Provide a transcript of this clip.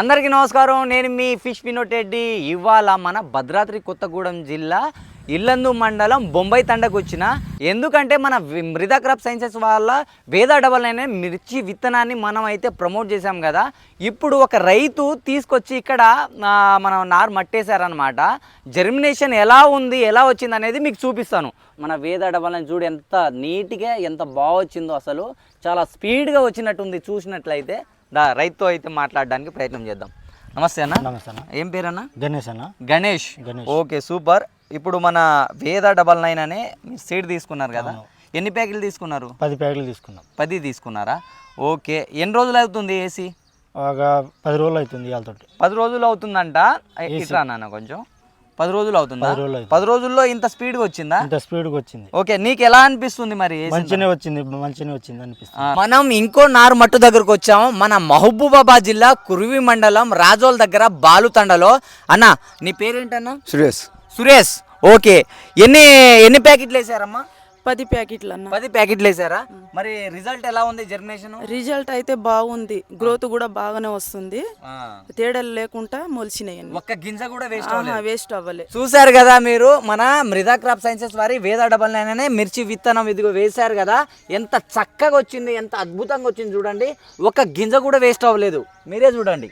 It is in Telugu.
అందరికీ నమస్కారం. నేను మీ ఫిష్ వినోట్ రెడ్డి ఇవాళ మన భద్రాద్రి కొత్తగూడెం జిల్లా ఇల్లందు మండలం బొంబాయి తండకు వచ్చిన. ఎందుకంటే మన మృదా క్రాప్ సైన్సెస్ వాళ్ళ వేద డబల్ అనే మిర్చి విత్తనాన్ని మనం అయితే ప్రమోట్ చేసాం కదా. ఇప్పుడు ఒక రైతు తీసుకొచ్చి ఇక్కడ మనం నారు మట్టేశారనమాట జర్మినేషన్ ఎలా ఉంది ఎలా వచ్చింది అనేది మీకు చూపిస్తాను. మన వేద డబల్ అని చూడు ఎంత నీట్గా ఎంత బాగా వచ్చిందో అసలు. చాలా స్పీడ్గా వచ్చినట్టుంది చూసినట్లయితే. రైతుతో అయితే మాట్లాడడానికి ప్రయత్నం చేద్దాం. నమస్తే అన్న. నమస్తే అన్న. ఏం పేరన్నా గణేష్ అన్న. గణేష్. గణేష్. Okay super. ఇప్పుడు మన వేద డబల్ నైన్ అనే సీడ్ తీసుకున్నారు కదా. ఎన్ని ప్యాకెట్లు తీసుకున్నారు? పది ప్యాకెట్లు తీసుకున్నాం. పది తీసుకున్నారా? ఓకే ఎన్ని రోజులు అవుతుంది ఏసీ? ఒక పది రోజులు అవుతుంది ఇవాళతోటి పది రోజులు అవుతుందంట. ఇట్లా నాన్న కొంచెం? పది రోజులు అవుతుందా? పది రోజుల్లో ఇంత స్పీడ్గా వచ్చిందా? ఇంత స్పీడ్గా వచ్చింది. ఓకే నీకు ఎలా అనిపిస్తుంది మరి ఏసీ మంచిగానే వచ్చింది మంచిగానే వచ్చింది అనిపిస్తుంది. మనం ఇంకో నారు మట్టు దగ్గరకు వచ్చాము. మన మహబూబాబాద్ జిల్లా కురువి మండలం రాజోల్ దగ్గర బాలుతండలో అన్న నీ పేరేంటన్నా? సురేష్. సురేష్. ఓకే. ఎన్ని ఎన్ని ప్యాకెట్లు వేసారమ్మా? పది ప్యాకెట్లు అన్న పది ప్యాకెట్లు వేసారా? మరి రిజల్ట్ ఎలా ఉంది జర్మినేషన్ రిజల్ట్ అయితే బాగుంది. గ్రోత్ కూడా బాగానే వస్తుంది. తేడాలు లేకుండా మొలిచినాయి ఒక్క గింజ కూడా వేస్ట్ వేస్ట్ అవ్వలే. చూశారు కదా మీరు మన మృదా క్రాప్ సైన్సెస్ వారి వేద డబల్ నైన్ అనే మిర్చి విత్తనం ఇదిగో వేశారు కదా. ఎంత చక్కగా వచ్చింది ఎంత అద్భుతంగా వచ్చింది చూడండి. ఒక్క గింజ కూడా వేస్ట్ అవ్వలేదు. మీరే చూడండి.